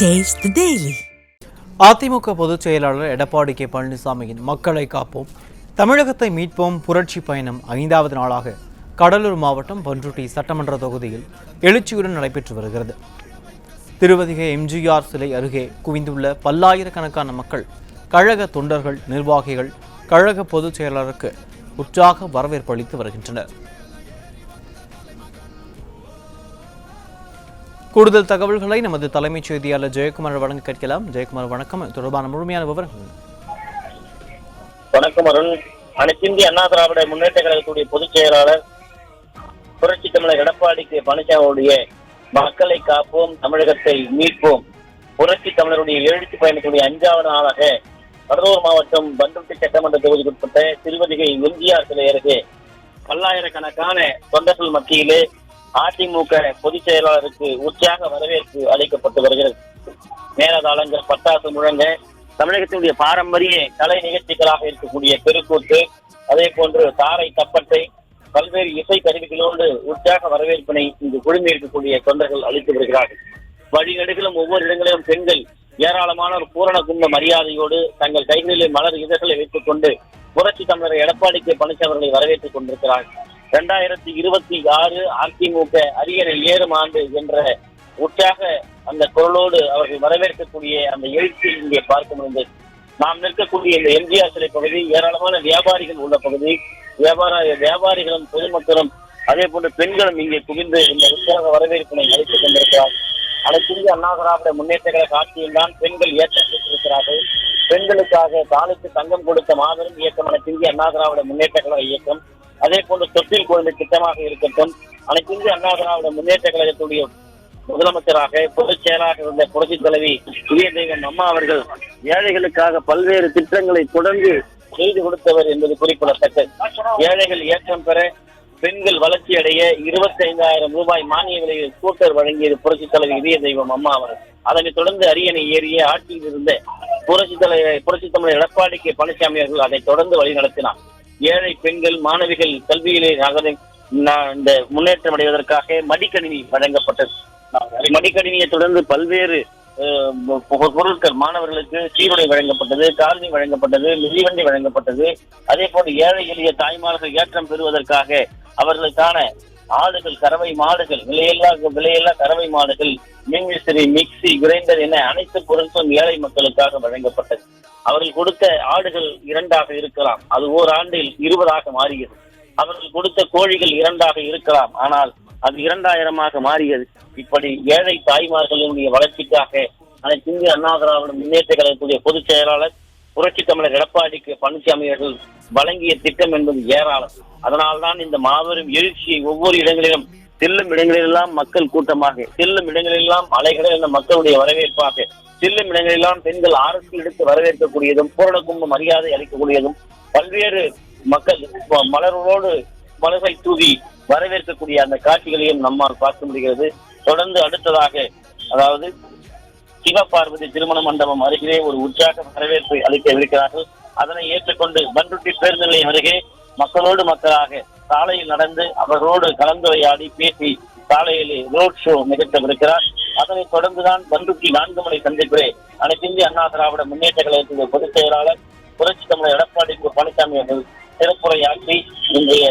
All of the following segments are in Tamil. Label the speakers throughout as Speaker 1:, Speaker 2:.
Speaker 1: டேஸ்ட் டெய்லி
Speaker 2: அதிமுக பொதுச் செயலாளர் எடப்பாடி கே. பழனிசாமியின் மக்களை காப்போம். தமிழகத்தை மீட்போம் புரட்சி பயணம் ஐந்தாவது நாளாக கடலூர் மாவட்டம் பன்ருட்டி சட்டமன்ற தொகுதியில் எழுச்சியுடன் நடைபெற்று வருகிறது. திருவதிகை எம்ஜிஆர் சிலை அருகே குவிந்துள்ள பல்லாயிரக்கணக்கான மக்கள் கழக தொண்டர்கள் நிர்வாகிகள் கழக பொதுச் செயலாளருக்கு உற்சாக வரவேற்பு அளித்து வருகின்றனர். கூடுதல் தகவல்களை நமது தலைமைச் செய்தியாளர் ஜெயக்குமார் வழங்க கேட்கலாம். ஜெயக்குமார் வணக்கம். தொடர்பான முழுமையான விவரங்கள்.
Speaker 3: வணக்கம் அருண். அனைத்திந்திய அண்ணா திராவிட முன்னேற்ற கழகத்துடைய பொதுச் செயலாளர் புரட்சி தமிழர் எடப்பாடி கே. பழனிசாமியுடைய மக்களை காப்போம் தமிழகத்தை மீட்போம். புரட்சி தமிழருடைய எழுச்சி பயணத்துடைய அஞ்சாவது நாளாக கடலூர் மாவட்டம் பண்டுட்டி சட்டமன்ற தொகுதிக்குட்பட்ட திருவதிகை எம்ஜிஆர் சிலை அருகே பல்லாயிரக்கணக்கான தொண்டர்கள் மத்தியிலே அதிமுக பொதுச் செயலாளருக்கு உற்சாக வரவேற்பு அளிக்கப்பட்டு வருகிறது. மேலதாளங்கள் பட்டாசு முழங்க தமிழகத்தினுடைய பாரம்பரிய கலை நிகழ்ச்சிகளாக இருக்கக்கூடிய பெருக்கூத்து அதே போன்று தாரை தப்பட்டை பல்வேறு இசை கருவிகளோடு உற்சாக வரவேற்பினை இங்கு குழுமி இருக்கக்கூடிய தொண்டர்கள் அளித்து வருகிறார்கள். வழிநெடுகிலும் ஒவ்வொரு இடங்களிலும் பெண்கள் ஏராளமான ஒரு பூரண கும்ப மரியாதையோடு தங்கள் கைகளிலே மலர் இதழ்களை வைத்துக் கொண்டு புரட்சி தமிழர் எடப்பாடி கே பழனிசாமி அவர்களை வரவேற்றுக் கொண்டிருக்கிறார்கள். இரண்டாயிரத்தி இருபத்தி ஆறு அதிமுக அரியணை ஏறும் ஆண்டு என்ற உற்சாக அந்த குரலோடு அவர்கள் வரவேற்கக்கூடிய அந்த எழுச்சி இங்கே பார்க்க முடிந்தது. நாம் நிற்கக்கூடிய இந்த எம்ஜிஆர் சிலை பகுதி ஏராளமான வியாபாரிகள் உள்ள பகுதி வியாபார வியாபாரிகளும் பொதுமக்களும் அதே போன்று பெண்களும் இங்கே குவிந்து இந்த உற்சாக வரவேற்பினை அளித்துக் கொண்டிருக்கிறார் அனைத்திந்திய அண்ணா திராவிட முன்னேற்ற கழக தான் பெண்கள் ஏற்றப்பட்டிருக்கிறார்கள். பெண்களுக்காக தாலுக்கு தங்கம் கொடுத்த மாபெரும் இயக்கமான அனைத்திந்திய அண்ணா திராவிட முன்னேற்ற கழக இயக்கம். அதே போன்று தொட்டில் குழந்தை திட்டமாக இருக்கட்டும் அனைத்திந்திய அண்ணா திராவிட முன்னேற்ற கழகத்துடைய முதலமைச்சராக பொதுச் செயலாக இருந்த புரட்சி தலைவி புதிய அம்மா அவர்கள் ஏழைகளுக்காக பல்வேறு திட்டங்களை தொடர்ந்து செய்து கொடுத்தவர் என்பது குறிப்பிடத்தக்கது. ஏழைகள் ஏற்றம் பெற பெண்கள் வளர்ச்சி அடைய இருபத்தி ஐந்தாயிரம் ரூபாய் மானிய விலையில் ஸ்கூட்டர் வழங்கியது புரட்சி தலைவர் இதய தெய்வம் அம்மா அவர்கள். அதனைத் தொடர்ந்து அரியணை ஏறிய ஆட்சியில் இருந்த புரட்சி தலைவர் புரட்சி தமிழர் எடப்பாடி கே. பழனிசாமி அவர்கள் அதை தொடர்ந்து வழி நடத்தினார் ஏழை பெண்கள் மாணவிகள் கல்வியிலே இந்த முன்னேற்றம் அடைவதற்காக மடிக்கணினி வழங்கப்பட்டது. மடிக்கணினியை தொடர்ந்து பல்வேறு பொருட்கள் மாணவர்களுக்கு சீருடை வழங்கப்பட்டது காலனி வழங்கப்பட்டது மிதிவண்டி வழங்கப்பட்டது. அதே போன்று ஏழை எளிய தாய்மார்கள் ஏற்றம் பெறுவதற்காக அவர்களுக்கான ஆடுகள் கறவை மாடுகள் விலையில்லா விலையில்லா கறவை மாடுகள் மின்விசிறி மிக்சி கிரைண்டர் என அனைத்து பொருட்களும் ஏழை மக்களுக்காக வழங்கப்பட்டது. அவர்கள் கொடுத்த ஆடுகள் இரண்டாக இருக்கலாம். அது ஓராண்டில் இருபதாக மாறியது. அவர்கள் கொடுத்த கோழிகள் இரண்டாக இருக்கலாம். ஆனால் அது இரண்டாயிரமாக மாறியது. இப்படி ஏழை தாய்மார்களுடைய வளர்ச்சிக்காக அனைத்து இந்திய அண்ணா திராவிட முன்னேற்ற கழகத்துடைய பொதுச் செயலாளர் புரட்சி தமிழர் எடப்பாடிக்கு பழனிசாமி அவர்கள் வழங்கிய திட்டம் என்பது ஏராளம். அதனால்தான் இந்த மாபெரும் எழுச்சியை ஒவ்வொரு இடங்களிலும் செல்லும் இடங்களிலெல்லாம் மக்கள் கூட்டமாக செல்லும் இடங்களிலெல்லாம் அலைகளில் மக்களுடைய வரவேற்பாக செல்லும் இடங்களிலெல்லாம் பெண்கள் ஆரத்தி எடுத்து வரவேற்கக்கூடியதும் பூரண கும்ப மரியாதை அளிக்கக்கூடியதும் பல்வேறு மக்கள் மலர்களோடு மலர்களை தூவி வரவேற்கக்கூடிய அந்த காட்சிகளையும் நம்மால் பார்க்க முடிகிறது. தொடர்ந்து அடுத்ததாக அதாவது சிவபார்வதி திருமண மண்டபம் அருகே ஒரு உற்சாக வரவேற்பை அளிக்கவிருக்கிறார்கள். அதனை ஏற்றுக்கொண்டு பன்ருட்டி பேருந்து நிலையம் அருகே மக்களோடு மக்களாக சாலையில் நடந்து அவர்களோடு கலந்துரையாடி பேசி சாலையில் ரோட் ஷோ நிகழ்த்தவிருக்கிறார். அதனைத் தொடர்ந்துதான் பன்ருட்டி நான்கு மலை சந்திப்பிலே அனைத்திந்திய அண்ணா திராவிட முன்னேற்ற கழகத்தின் பொதுச் செயலாளர் புரட்சி தமிழர் எடப்பாடி பழனிசாமி அவர்கள் சிறப்புரையாற்றி இன்றைய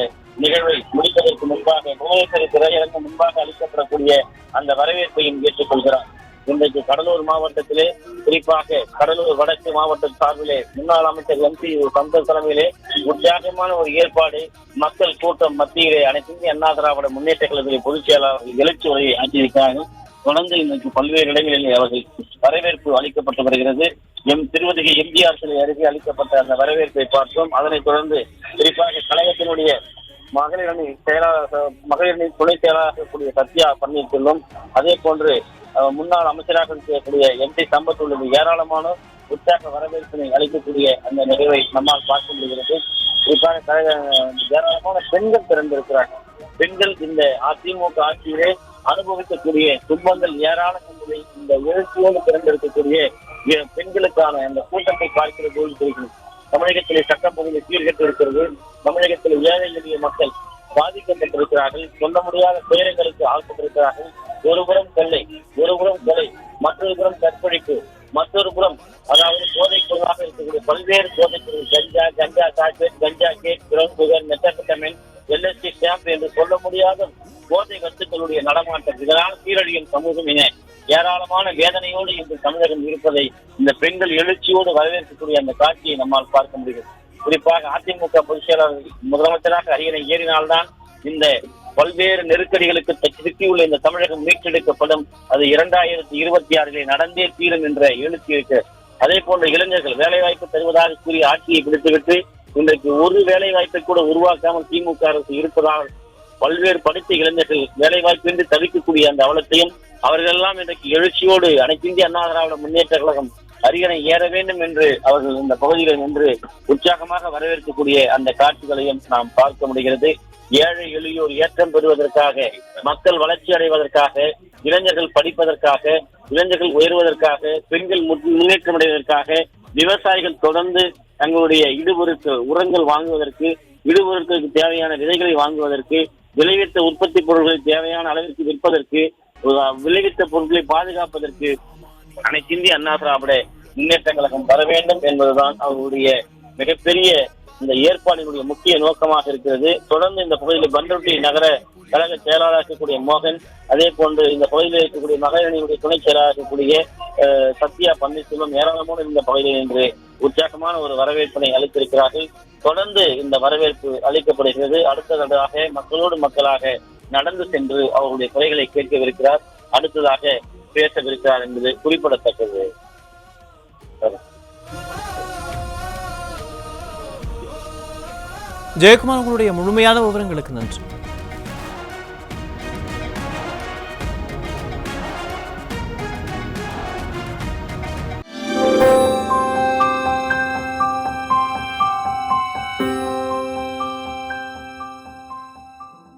Speaker 3: கடலூர் மாவட்டத்திலே குறிப்பாக கடலூர் வடக்கு மாவட்டம் சார்பிலே முன்னாள் அமைச்சர் எம் பி சந்தர் தலைமையிலே உற்சாகமான ஒரு ஏற்பாடு மக்கள் கூட்டம் மத்தியிலே அனைத்து இந்திய அண்ணா திராவிட முன்னேற்ற கழகத்திலே பொதுச் செயலாளர் எழுச்சி உரையை ஆற்றியிருக்கிறார்கள். தொடர்ந்து இன்றைக்கு பல்வேறு இடங்களில் அவர்கள் வரவேற்பு அளிக்கப்பட்டு வருகிறது. எம் திருவதிகை எம்ஜிஆர் சிலை அருகே அளிக்கப்பட்ட அந்த வரவேற்பை பார்த்தோம். அதனைத் தொடர்ந்து குறிப்பாக கழகத்தினுடைய மகளிர் அணி செயலாளர் மகளிர் அணி துணை செயலாளர் கூடிய சத்யா பன்னீர்செல்வம் அதே போன்று முன்னாள் அமைச்சராக இருக்கக்கூடிய எம் டி சம்பத் உள்ளது ஏராளமான உற்சாக வரவேற்பினை அளிக்கக்கூடிய அந்த நிகழ்வை நம்மால் பார்க்க முடிகிறது. குறிப்பாக கழக ஏராளமான பெண்கள் திறந்திருக்கிறார்கள் பெண்கள் இந்த அதிமுக ஆட்சியிலே அனுபவிக்கக்கூடிய துன்பங்கள் ஏராளம் என்பதை இந்த எழுச்சியோடு திறந்திருக்கக்கூடிய பெண்களுக்கான அந்த கூட்டத்தை பார்க்கிற போது தெரிகிறது. தமிழகத்திலே சட்டம் ஒழுங்கு இருக்கிறது தமிழகத்தில் ஏழை எளிய மக்கள் பாதிக்கப்பட்டிருக்கிறார்கள் சொல்ல முடியாத துயரங்களுக்கு ஆழ்த்தப்பட்டிருக்கிறார்கள் ஒருபுறம் கொள்ளை ஒருபுறம் கொலை மற்றொரு புறம் கற்பழிப்பு மற்றொரு புறம் அதாவது போதைப் பொருளாக இருக்கக்கூடிய பல்வேறு போதைப் பொருள் ganja ganja chocolate ganja cake brown sugar methamphetamine LSD stamp என்று சொல்ல முடியாத போதை வஸ்துக்களுடைய நடமாட்டம். இதனால் சீரழியும் சமூகம் என ஏராளமான வேதனையோடு இன்று தமிழகம் இருப்பதை இந்த பெண்கள் எழுச்சியோடு வரவேற்கக்கூடிய அந்த காட்சியை நம்மால் பார்க்க முடிகிறது. குறிப்பாக அதிமுக பொதுச் செயலாளர் முதலமைச்சராக அரியணை ஏறினால்தான் இந்த பல்வேறு நெருக்கடிகளுக்கு சிக்கியுள்ள இந்த தமிழகம் மீட்டெடுக்கப்படும். அது இரண்டாயிரத்தி இருபத்தி ஆறிலே நடந்தே தீரும் என்ற எழுச்சி இருக்கு. அதே போன்ற இளைஞர்கள் வேலைவாய்ப்பு தருவதாக கூறி ஆட்சியை பிடித்துவிட்டு இன்றைக்கு ஒரு வேலை வாய்ப்பை கூட உருவாக்காமல் திமுக அரசு இருப்பதால் பல்வேறு படித்த இளைஞர்கள் வேலைவாய்ப்பின்றி தவிக்கக்கூடிய அந்த அவலத்தையும் அவர்கள் எல்லாம் இன்றைக்கு எழுச்சியோடு அனைத்து இந்திய அண்ணா திராவிட முன்னேற்ற கழகம் அரியணை ஏற வேண்டும் என்று அவர்கள் இந்த பகுதியில் நின்று உற்சாகமாக வரவேற்கக்கூடிய அந்த காட்சிகளையும் நாம் பார்க்க முடிகிறது. ஏழை எளியோர் ஏற்றம் பெறுவதற்காக மக்கள் வளர்ச்சி அடைவதற்காக இளைஞர்கள் படிப்பதற்காக இளைஞர்கள் உயர்வதற்காக பெண்கள் முன்னேற்றம் அடைவதற்காக விவசாயிகள் தொடர்ந்து தங்களுடைய இடுபொருட்கள் உரங்கள் வாங்குவதற்கு இடுபொருட்களுக்கு தேவையான விதைகளை வாங்குவதற்கு விளைவித்த உற்பத்தி பொருட்களை தேவையான அளவிற்கு விற்பதற்கு விளைவித்த பொருட்களை பாதுகாப்பதற்கு அனைத்து இந்திய அண்ணா திராவிட முன்னேற்ற கழகம் வர வேண்டும் என்பதுதான் அவருடைய மிகப்பெரிய இந்த ஏற்பாடினுடைய முக்கிய நோக்கமாக இருக்கிறது. தொடர்ந்து இந்த பகுதியில் பண்டருட்டி நகர கழக செயலாளராக இருக்கக்கூடிய மோகன் அதே போன்று இந்த பகுதியில் இருக்கக்கூடிய மகளிரணியுடைய துணை செயலாளராக இருக்கக்கூடிய அஹ், சத்யா பன்னீர்செல்வம் ஏராளமான இந்த பகுதியில் இன்று உற்சாகமான ஒரு வரவேற்பினை அளித்திருக்கிறார்கள். தொடர்ந்து இந்த வரவேற்பு அளிக்கப்படுகிறது. அடுத்ததாக மக்களோடு மக்களாக நடந்து சென்று அவர்களுடைய குறைகளை கேட்கவிருக்கிறார். அடுத்ததாக பேசவிருக்கிறார் என்பது குறிப்பிடத்தக்கது.
Speaker 2: ஜெயக்குமார் உங்களுடைய முழுமையான விவரங்களுக்கு நன்றி.